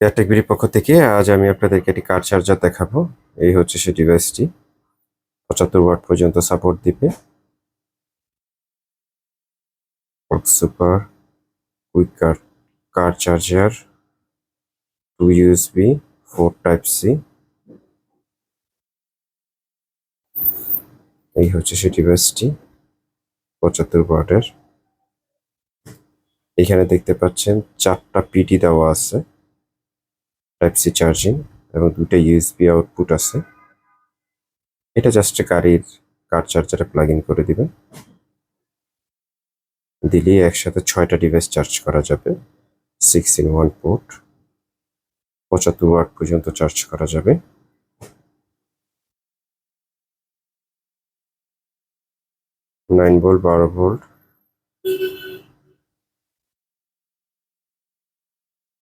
এয়ারটেকবিডির পক্ষ থেকে আজ আমি আপনাদেরকে একটি কার চার্জার দেখাবো। এই হচ্ছে সেই ডিভাইসটি। পঁচাত্তর ওয়াট পর্যন্ত সাপোর্ট দিবে। Super quick car car charger two USB four type C এই হচ্ছে সেই ডিভাইসটি, পঁচাত্তর ওয়াটের। এখানে দেখতে পাচ্ছেন চারটা পিটি দেওয়া আছে। টাইপ সি চার্জিং এবং দুটো ইউএসবি আউটপুট আছে। এটা জাস্ট গাড়ির কার চার্জারে প্লাগ ইন করে দিবেন। দিলেই একসাথে ছয়টা ডিভাইস চার্জ করা যাবে। সিক্স ইন ওয়ান পোর্ট পঁচাত্তর ওয়াট পর্যন্ত চার্জ করা যাবে। নাইন ভোল্ট বারো ভোল্ট